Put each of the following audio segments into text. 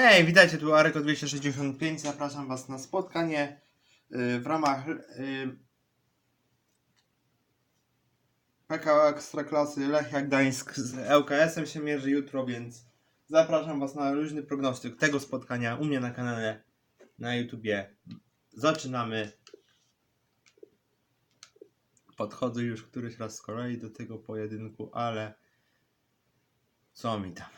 Hej, witajcie, tu Areko 265. Zapraszam Was na spotkanie y, w ramach y, PKO Ekstraklasy Lechia Gdańsk z ŁKS-em się mierzy jutro, więc zapraszam Was na luźny prognostyk tego spotkania u mnie na kanale na YouTubie. Zaczynamy. Podchodzę już któryś raz z kolei do tego pojedynku, ale co mi tam.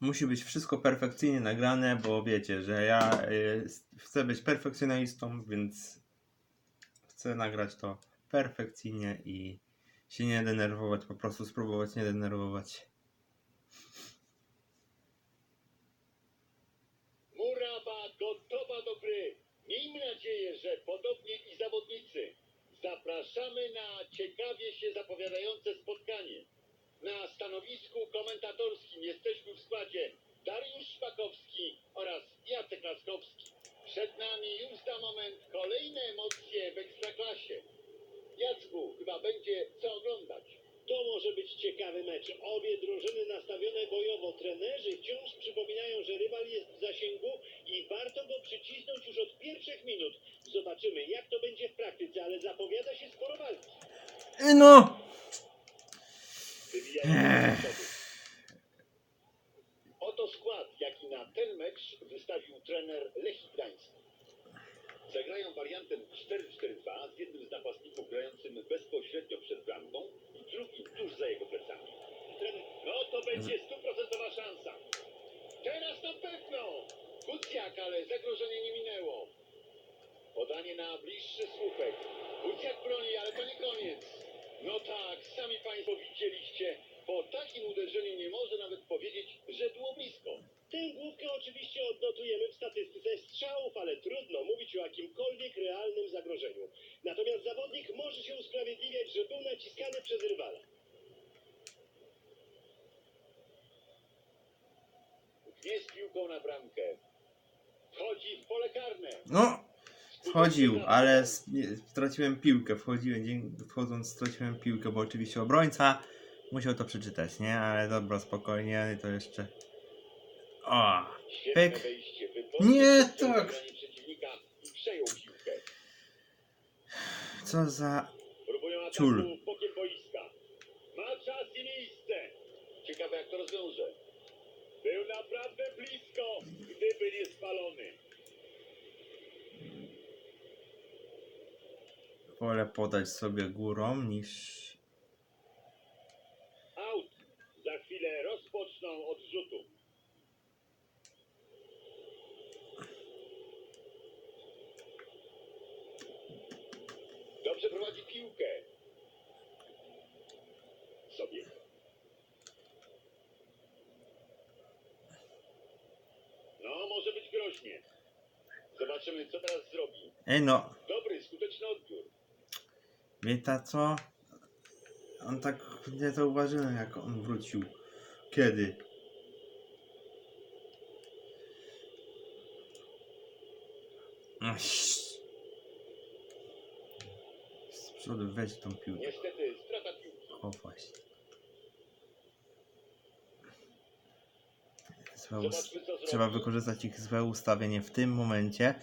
Musi być wszystko perfekcyjnie nagrane, bo wiecie, że ja y, chcę być perfekcjonalistą, więc chcę nagrać to perfekcyjnie i się nie denerwować, po prostu spróbować nie denerwować. Murawa gotowa do gry. Miejmy nadzieję, że podobnie i zawodnicy. Zapraszamy na ciekawie się zapowiadające spotkanie. Na stanowisku komentatorskim jesteśmy w składzie Dariusz Szpakowski oraz Jacek Laskowski. Przed nami już za moment kolejne emocje w Ekstraklasie. Jacku, chyba będzie co oglądać. To może być ciekawy mecz. Obie drużyny nastawione bojowo. Trenerzy wciąż przypominają, że rywal jest w zasięgu i warto go przycisnąć już od pierwszych minut. Zobaczymy, jak to będzie w praktyce, ale zapowiada się sporo walki. No! Wywijają Ech. się do przodu. Oto skład, jaki na ten mecz wystawił trener Lechii Gdańsk. Zagrają wariantem 4-4-2 z jednym z napastników grającym bezpośrednio przed bramką i drugim tuż za jego plecami. Trener, no to będzie stuprocentowa szansa. Teraz na pewno! Kucjak, ale zagrożenie nie minęło. Podanie na bliższy słupek. Kucjak broni, ale to nie koniec. No tak, sami Państwo widzieliście. Po takim uderzeniu nie może nawet powiedzieć, że było blisko. Tę główkę oczywiście odnotujemy w statystyce strzałów, ale trudno mówić o jakimkolwiek realnym zagrożeniu. Natomiast zawodnik może się usprawiedliwiać, że był naciskany przez rywala. Nie z piłką na bramkę. Wchodzi w pole karne. No! Wchodził, ale straciłem piłkę. Wchodziłem, wchodząc straciłem piłkę, bo oczywiście obrońca musiał to przeczytać, nie? Ale dobra, spokojnie, to jeszcze... O! Pyk. Nie, tak. Co za... Ciul. Ciekawe jak to rozwiąże. Był naprawdę blisko, gdyby nie spalony. Wolę podać sobie górą niż... Out. Za chwilę rozpoczną od rzutu. Dobrze prowadzi piłkę. Sobie. No, może być groźnie. Zobaczymy, co teraz zrobi. Ej no, Dobry, skuteczny odbiór. Wiecie co? On tak nie zauważyłem jak on wrócił. Kiedy? Z przodu weź tą piłkę. Niestety, strata piłki. O właśnie. Zrobi. Trzeba wykorzystać ich złe ustawienie w tym momencie.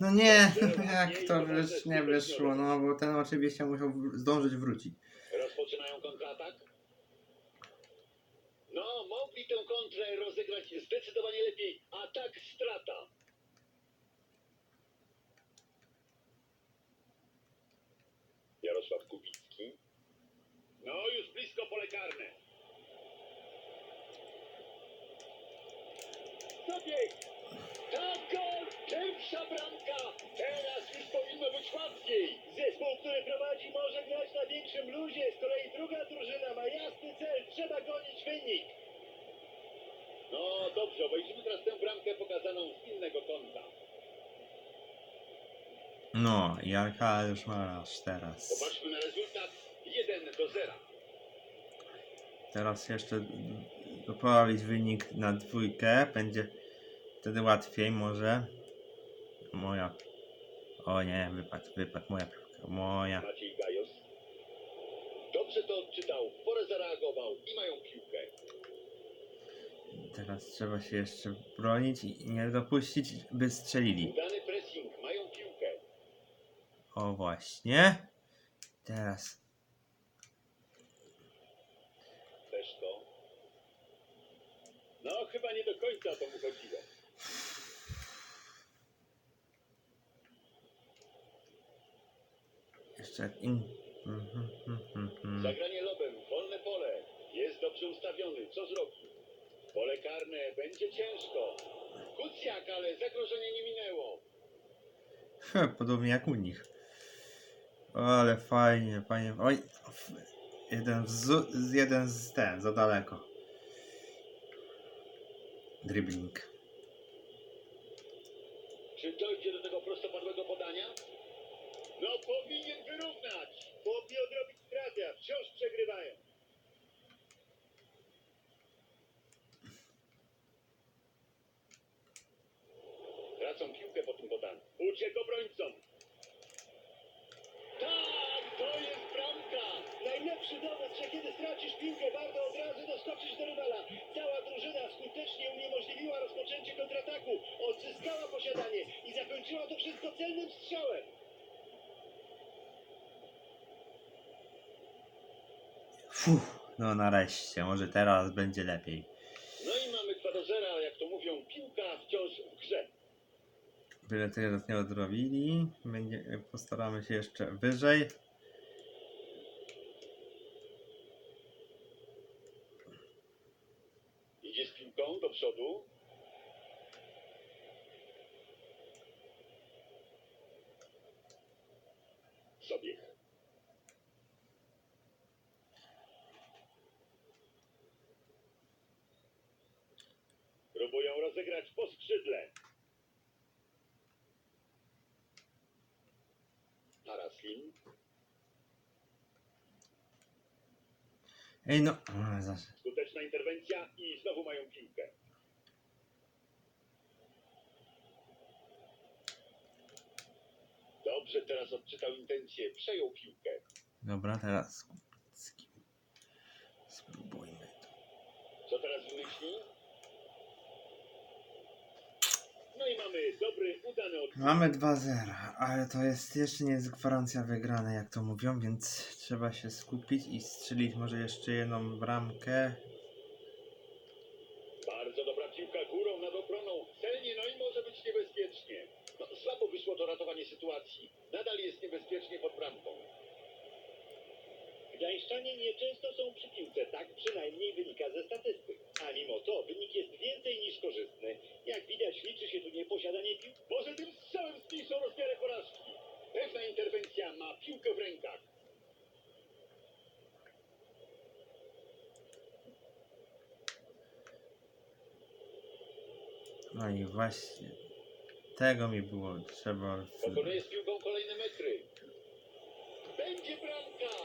No nie, jak to już nie wyszło, no bo ten oczywiście musiał zdążyć wrócić. Rozpoczynają kontratak. No, mogli tę kontrę rozegrać zdecydowanie lepiej. A tak strata. Jarosław Kubicki. No, już blisko pole karne. Zabieg! Tak, gol! Pierwsza bramka! Teraz już powinno być łatwiej. Zespół, który prowadzi, może grać na większym luzie. Z kolei druga drużyna ma jasny cel. Trzeba gonić wynik. No dobrze, obejrzymy teraz tę bramkę pokazaną z innego kąta. No, Jarka już ma aż teraz. Popatrzmy na rezultat 1 do 0. Teraz jeszcze doprowadzić wynik na dwójkę. Będzie łatwiej może. Moja. O nie, wypadł, wypadł. Moja piłka. Moja. Maciej Gajos. Dobrze to odczytał, porę zareagował i mają piłkę. Teraz trzeba się jeszcze bronić i nie dopuścić, by strzelili. Udany pressing, mają piłkę. O właśnie. Teraz. Też to. No, chyba nie do końca o to mu chodziło. Jeszcze in... Mhm, mhm, mhm. Zagranie lobem, wolne pole. Jest dobrze ustawiony. Co zrobi? Pole karne, będzie ciężko. Kucjak, ale zagrożenie nie minęło. Podobnie jak u nich. Ale fajnie, fajnie. Oj, jeden z, z jeden z ten, za daleko. Dribbling. Czy dojdzie do tego prostopadłego podania? No, powinien wyrównać. Chłopi odrobić straty, a wciąż przegrywają. Tracą piłkę po tym podaniu. Uciek obrońcom. Tak, to jest bramka. Najlepszy dowód, że kiedy stracisz piłkę, warto od razu doskoczyć do rywala. Cała drużyna skutecznie uniemożliwiła rozpoczęcie kontrataku, odzyskała posiadanie i zakończyła to wszystko celnym strzałem. Fuh, no nareszcie, może teraz będzie lepiej. No i mamy 2 do 0, ale jak to mówią, piłka wciąż w grze. Byle teraz nie odrobili. Będzie, postaramy się jeszcze wyżej. Idzie z piłką do przodu. Sobie. Próbują rozegrać po skrzydle. Haraslin. Ej no, zawsze. Skuteczna interwencja i znowu mają piłkę. Dobrze teraz odczytał intencję. Przejął piłkę. Dobra, teraz. Spróbujmy to. Co teraz wymyśli? No i mamy dobry, udany odczyt. Mamy 2-0, ale to jest jeszcze nie jest gwarancja wygranej, jak to mówią, więc trzeba się skupić i strzelić może jeszcze jedną bramkę. Bardzo dobra piłka górą nad obroną. Celnie, no i może być niebezpiecznie. No, słabo wyszło to ratowanie sytuacji. Nadal jest niebezpiecznie pod bramką. Gdańszczanie nieczęsto są przy piłce, tak przynajmniej wynika ze statystyk. A mimo to wynik jest więcej niż korzystny. Jak widać liczy się tu nie posiadanie piłki, Może tym strzałem zmniejszą rozmiarę porażki. Pewna interwencja ma piłkę w rękach. No i właśnie tego mi było trzeba. Pokonuje z piłką kolejne metry. Będzie bramka.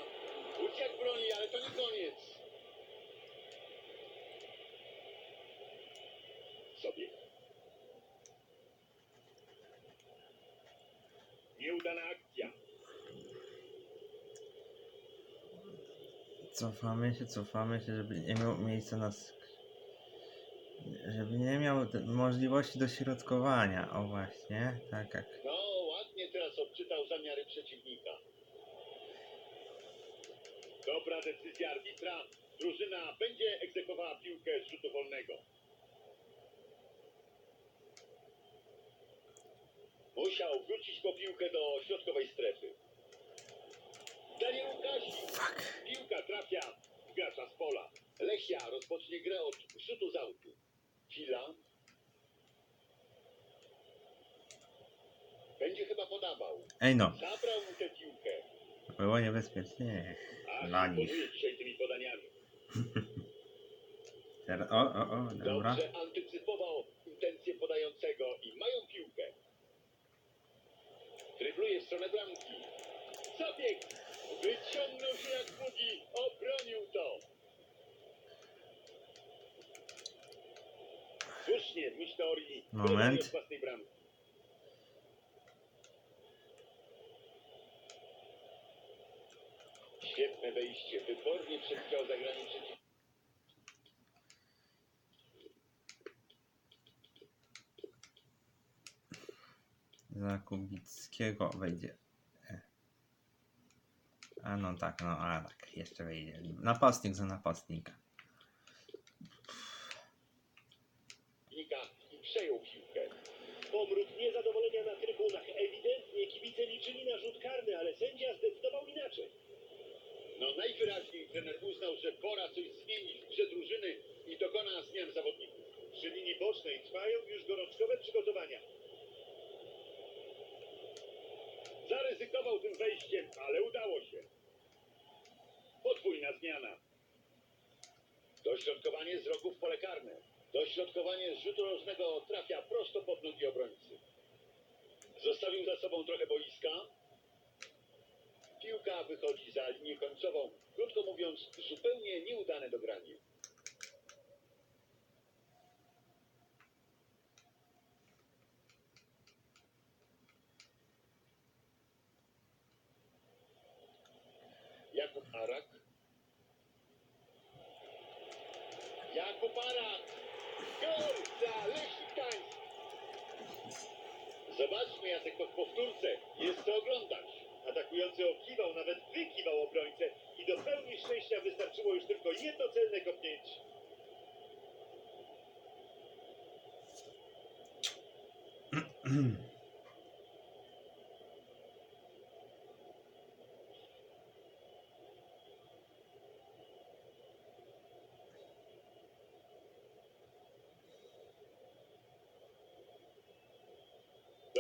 Uciek broni, ale to nie koniec. Sobie. Nieudana akcja. Cofamy się, cofamy się, żeby nie miał miejsca na. Żeby nie miał możliwości dośrodkowania. O właśnie, tak jak. No, ładnie teraz odczytał zamiary przeciwnika. Dobra decyzja arbitra. Drużyna będzie egzekwowała piłkę z rzutu wolnego. Musiał wrócić po piłkę do środkowej strefy. Daniel Łukasik. Fuck. Piłka trafia gracza z pola. Lechia rozpocznie grę od rzutu z autu. Chwila. Będzie chyba podawał. Ej no, Zabrał mu tę piłkę. było niebezpiecznie. A Dla nich. dzisiaj tymi podaniami. Teraz, o, o, o, dobra. Dobrze antycypował intencje podającego i mają piłkę. Trybluje w stronę bramki. Zabieg! Wyciągnął się jak długi, obronił to. Słusznie, w myśl teorii. Moment. Z własnej bramki. Świetne wejście, wybornie przetkał zagraniczny. Za Kubickiego wejdzie a no tak, no a tak, jeszcze wejdzie. Napastnik za napastnika. Nika przejął piłkę. Pomruk niezadowolenia na trybunach. Ewidentnie kibice liczyli na rzut karny, ale sędzia zdecydował inaczej. No najwyraźniej trener uznał, że pora coś zmienić w drużyny i dokona zmian zawodników. Przy linii bocznej trwają już gorączkowe przygotowania. Zaryzykował tym wejściem, ale udało się. Podwójna zmiana. Dośrodkowanie z rogu w pole karne. Dośrodkowanie z rzutu rożnego trafia prosto pod nogi obrońcy. Zostawił za sobą trochę boiska. Piłka wychodzi za linię końcową. Krótko mówiąc, zupełnie nieudane dogranie. olarak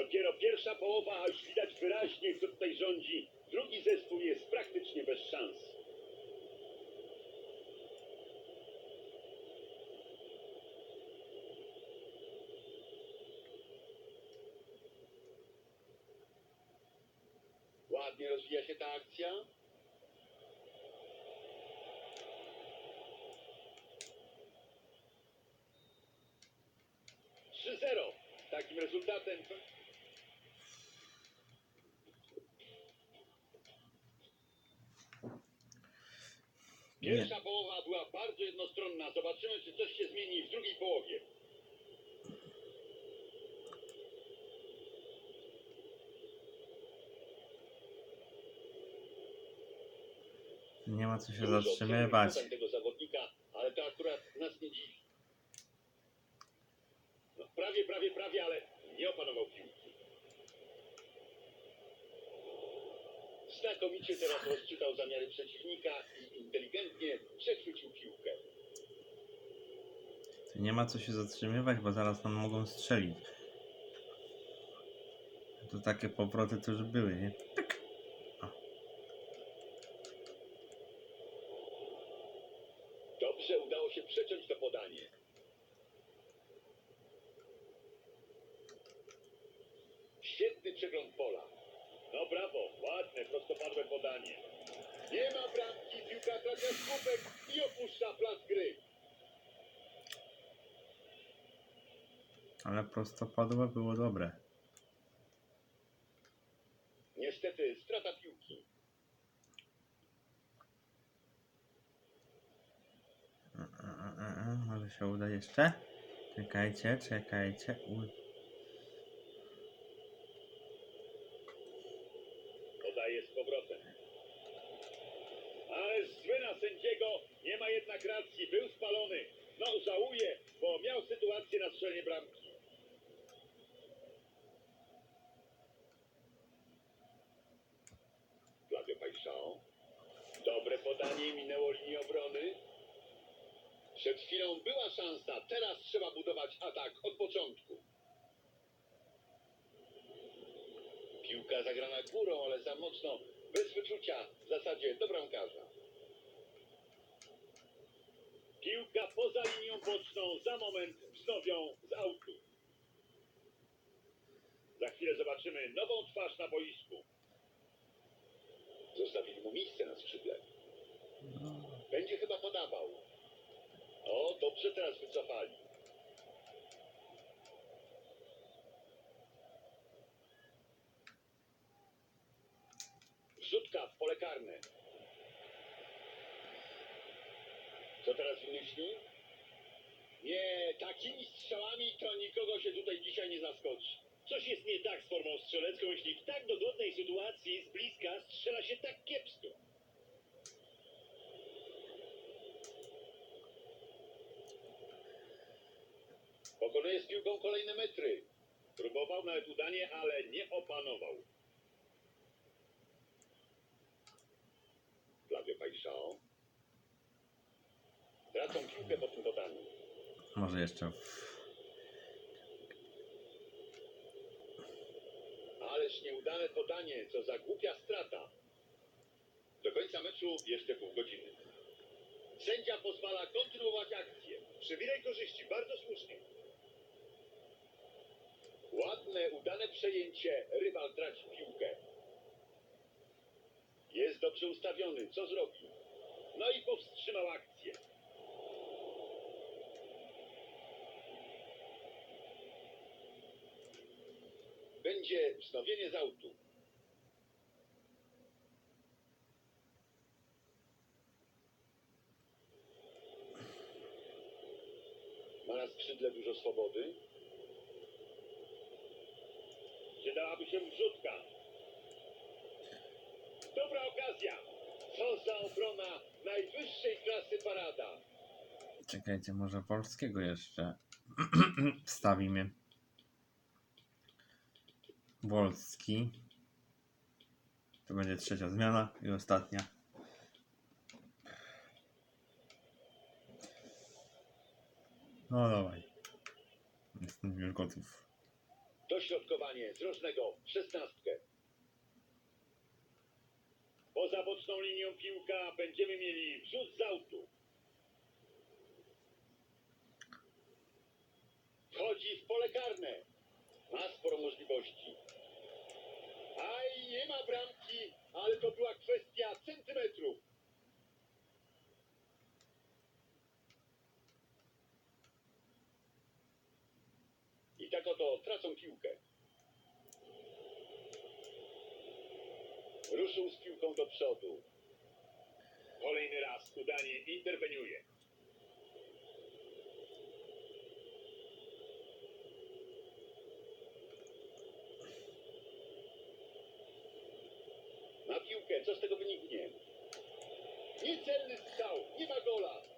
Dopiero pierwsza połowa, a już widać wyraźnie, kto tutaj rządzi. Drugi zespół jest praktycznie bez szans. Ładnie rozwija się ta akcja. Pierwsza połowa była bardzo jednostronna. Zobaczymy, czy coś się zmieni w drugiej połowie. Nie ma co się Dużo zatrzymywać. tego zawodnika, ale to akurat nas nie dziwi. No, prawie, prawie, prawie, ale nie opanował piłki. Znakomicie teraz rozczytał zamiary przeciwnika i inteligentnie przechwycił piłkę. Tu nie ma co się zatrzymywać, bo zaraz nam mogą strzelić. To takie powroty to już były, nie? Dobrze udało się przeciąć to podanie. Świetny przegląd pola. No brawo, ładne, prostopadłe podanie. Nie ma bramki, piłka trafia w kubek i opuszcza plac gry. Ale prostopadłe było dobre. Niestety strata piłki. E, e, e, e, Może się uda jeszcze? Czekajcie, czekajcie. Uj. Podaje z powrotem. Ale zły na sędziego, nie ma jednak racji, był spalony. No żałuje, bo miał sytuację na strzelenie bramki. Flavio Pajszao. Dobre podanie minęło linię obrony. Przed chwilą była szansa, teraz trzeba budować atak od początku. Piłka zagrana górą, ale za mocno, bez wyczucia, w zasadzie do bramkarza. Piłka poza linią boczną, za moment wznowią z autu. Za chwilę zobaczymy nową twarz na boisku. Zostawili mu miejsce na skrzydle. Będzie chyba podawał. O, dobrze teraz wycofali. Wrzutka w pole karne. Co teraz wymyśli? Nie, takimi strzałami to nikogo się tutaj dzisiaj nie zaskoczy. Coś jest nie tak z formą strzelecką, jeśli w tak dogodnej sytuacji z bliska strzela się tak kiepsko? Pokonuje z piłką kolejne metry. Próbował nawet udanie, ale nie opanował. Flavio Paixão. Tracą piłkę po tym podaniu. Może jeszcze. Ależ nieudane podanie, co za głupia strata. Do końca meczu jeszcze pół godziny. Sędzia pozwala kontynuować akcję. Przywilej korzyści, bardzo słusznie. Ładne, udane przejęcie. Rywal traci piłkę. Jest dobrze ustawiony. Co zrobi? No i powstrzymał akcję. Będzie wznowienie z autu. Ma na skrzydle dużo swobody. Przydałaby się wrzutka. Okazja. Co za obrona najwyższej klasy parada. Czekajcie, może polskiego jeszcze wstawimy. Wolski. To będzie trzecia zmiana i ostatnia. No dawaj. Jestem już gotów. Dośrodkowanie z rożnego szesnastkę. Poza boczną linią piłka będziemy mieli wrzut z autu. Wchodzi w pole karne. Ma sporo możliwości. Aj, nie ma bramki, ale to była kwestia centymetrów. I tak oto tracą piłkę. Ruszył z piłką do przodu. Kolejny raz udanie interweniuje. Na piłkę, co z tego wyniknie? Niecelny strzał, nie ma gola.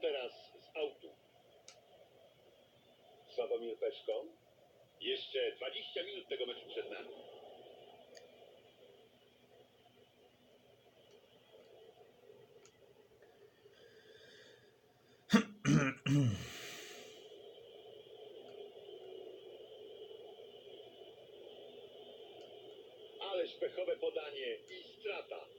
Teraz z autu. Sławomir Peszko. Jeszcze 20 minut tego meczu przed nami. Ależ pechowe podanie i strata.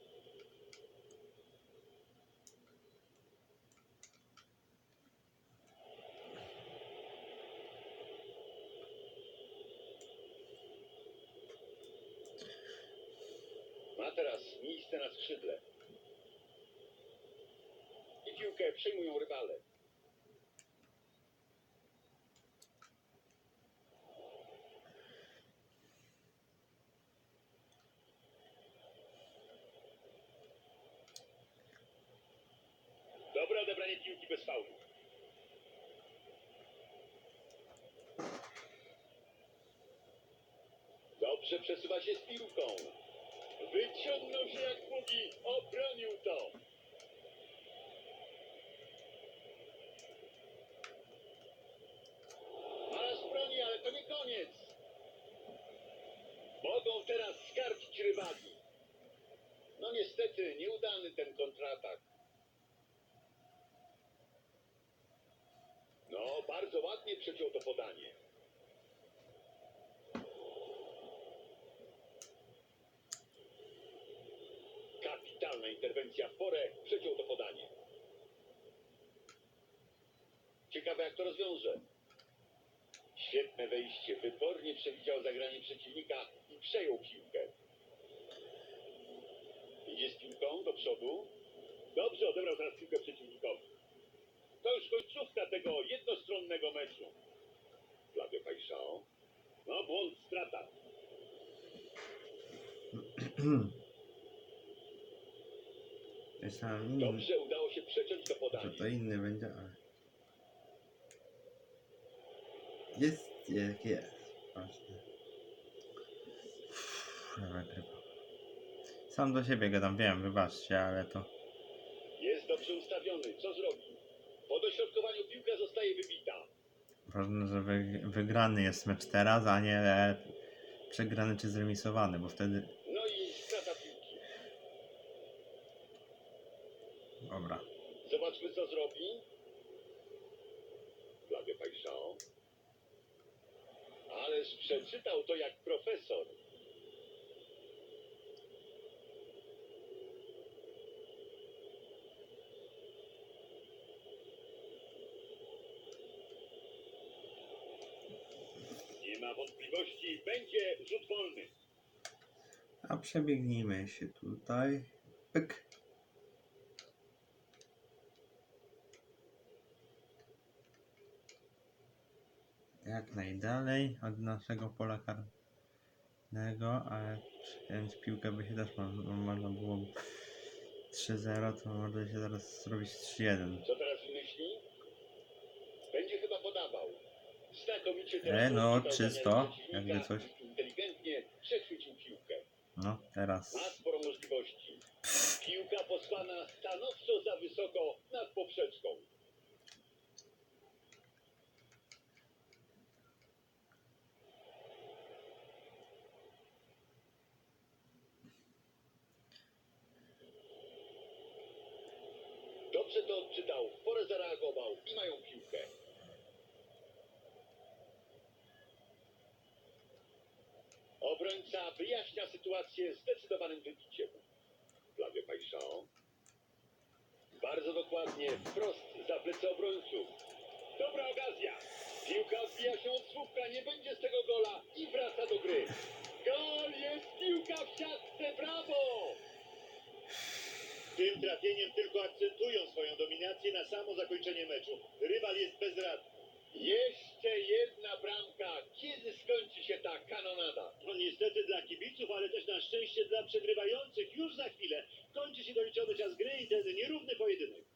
Ma teraz miejsce na skrzydle. I piłkę przejmują rywale. Dobre odebranie piłki bez faulu. Dobrze przesuwa się z piłką. Wyciągnął się jak mówi, obronił to. Maras broni, ale to nie koniec. Mogą teraz skarcić rywali. No niestety, nieudany ten kontratak. No, bardzo ładnie przeciął to podanie. Kapitalna interwencja w porę, przeciął to podanie. Ciekawe jak to rozwiąże. Świetne wejście, wybornie przewidział zagranie przeciwnika i przejął piłkę. Idzie z piłką do przodu. Dobrze odebrał teraz piłkę przeciwnikowi. To już końcówka tego jednostronnego meczu. Flavio Paixão. No błąd, strata. Myślałem Dobrze udało się przeciąć to że podanie. to inny będzie, ale... Jest jak jest. Właśnie. Sam do siebie gadam, wiem, wybaczcie, ale to... Jest dobrze ustawiony. Co zrobi? Po dośrodkowaniu piłka zostaje wybita. Ważne, że wy, wygrany jest mecz teraz, a nie e, przegrany czy zremisowany, bo wtedy... No i strata piłki. Dobra. Zobaczmy co zrobi. Flavio Paixão. Ależ przeczytał to jak profesor. Nie ma wątpliwości, będzie rzut wolny. A przebiegnijmy się tutaj. Pyk. Jak najdalej od naszego pola karnego, ale przyjąć piłkę by się też mo- można było 3-0, to może się zaraz zrobić 3-1. Co teraz myśli? Będzie chyba podawał. Znakomicie E, teraz no, odczytał czysto, jakby coś. i Inteligentnie przechwycił piłkę. No, teraz. Ma sporo możliwości. Piłka posłana stanowczo za wysoko nad poprzeczką. Dobrze to odczytał, porę zareagował i mają piłkę. Obrońca wyjaśnia sytuację zdecydowanym wybiciem. Flavio Paixão. Bardzo dokładnie, wprost za plecy obrońców. Dobra okazja. Piłka odbija się od słupka, nie będzie z tego gola i wraca do gry. Gol jest piłka w siatce, brawo! Tym trafieniem tylko akcentują swoją dominację na samo zakończenie meczu. Rywal jest bezradny. Jeszcze jedna bramka. Kiedy skończy się ta kanonada? No niestety dla kibiców, ale też na szczęście dla przegrywających już za chwilę kończy się doliczony czas gry i ten nierówny pojedynek.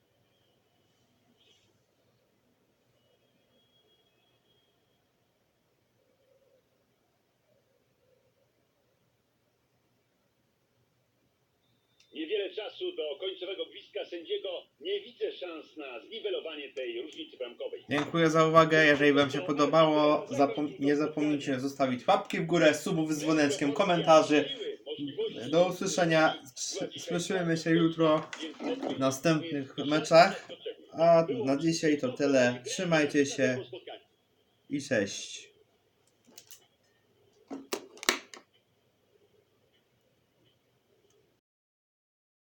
Niewiele czasu do końcowego gwizdka sędziego. Nie widzę szans na zniwelowanie tej różnicy bramkowej. Dziękuję za uwagę. Jeżeli Wam się podobało, zapom- nie zapomnijcie zostawić łapki w górę, subów z dzwoneczkiem, komentarzy. Do usłyszenia. Słyszymy się jutro w następnych meczach. A na dzisiaj to tyle. Trzymajcie się i cześć.